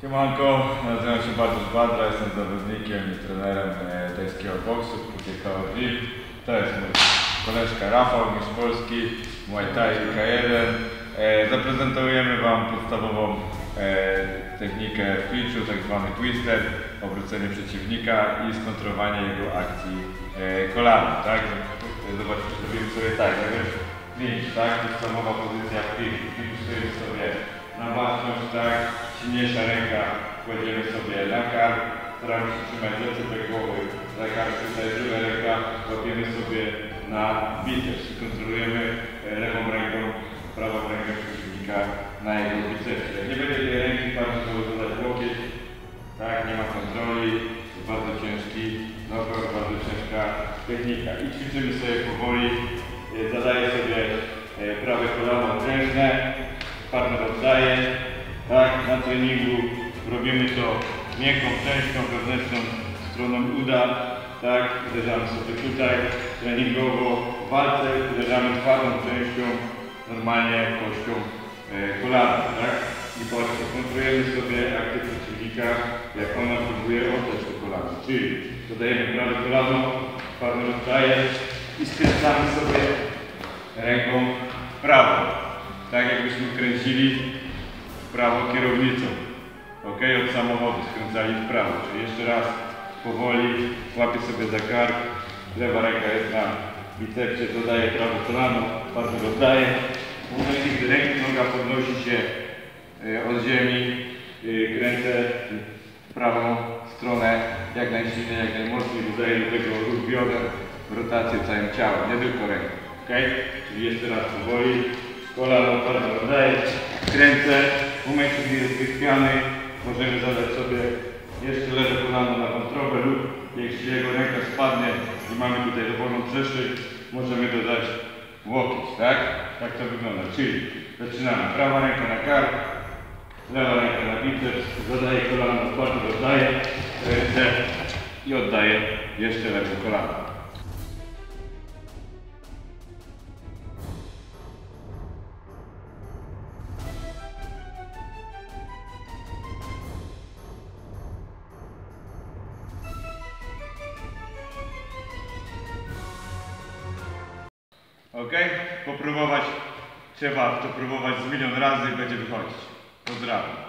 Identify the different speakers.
Speaker 1: Siemanko, nazywam się Bartosz Badra, jestem zawodnikiem i trenerem e, tajskiego boksu w klubie KOD. To jest mój koleżka Rafał, mistrz Polski, Muay Thai K1. E, zaprezentujemy Wam podstawową e, technikę w tak zwany twister, obrócenie przeciwnika i skontrowanie jego akcji kolanem, tak? Zobaczcie, zrobimy sobie tak, najpierw clinch, tak? Podstawowa pozycja w clinchu, clinchujemy sobie na baczność, tak? Silniejsza ręka kładziemy sobie na kark, staramy się trzymać zaczepek głowy, za kark tutaj druga ręka, łapiemy sobie na biceps kontrolujemy e, lewą ręką, prawą rękę przeciwnika na jego bicepsie. Nie będzie tej ręki, pan może zadać łokieć, tak, nie ma kontroli, jest bardzo ciężki, knockout, bardzo ciężka technika. I ćwiczymy sobie powoli, E, zadaję sobie e, prawe kolano drężne, partner oddaje, na treningu. Robimy to miękką częścią, wewnętrzną stroną uda, tak, uderzamy sobie tutaj, treningowo w walce uderzamy twardą częścią, normalnie kością e, kolana, tak, i patrzcie, kontrolujemy sobie akcję przeciwnika, jak ona próbuje oddać to kolano, czyli dodajemy prawe kolano, partner oddaje i skręcamy sobie ręką w prawo, tak jakbyśmy kręcili prawo kierownicą. Ok, od samochodu skręcali w prawo. Czyli jeszcze raz powoli łapię sobie za kark. Lewa ręka jest na bicepsie, dodaję prawe kolano, bardzo oddaję. W momencie, gdy ręka, noga podnosi się e, od ziemi, e, kręcę w prawą stronę jak najsilniej, jak najmocniej, dodaję do tego ruch bioder, rotację całym ciałem, nie tylko ręką. Ok? Czyli jeszcze raz powoli, kolano bardzo oddaję, kręcę. W momencie, gdy jest wychwiany, możemy zadać sobie jeszcze lewe kolano na wątrobę lub jeśli jego ręka spadnie i mamy tutaj dowolną przestrzeń, możemy dodać łokieć, tak? Tak to wygląda. Czyli zaczynamy. Prawa ręka na kark, lewa ręka na biceps, zadaję kolano, bardzo oddaję ręce i oddaję jeszcze lewe kolano. Ok? Popróbować trzeba to próbować z milion razy i będzie wychodzić. Pozdrawiam.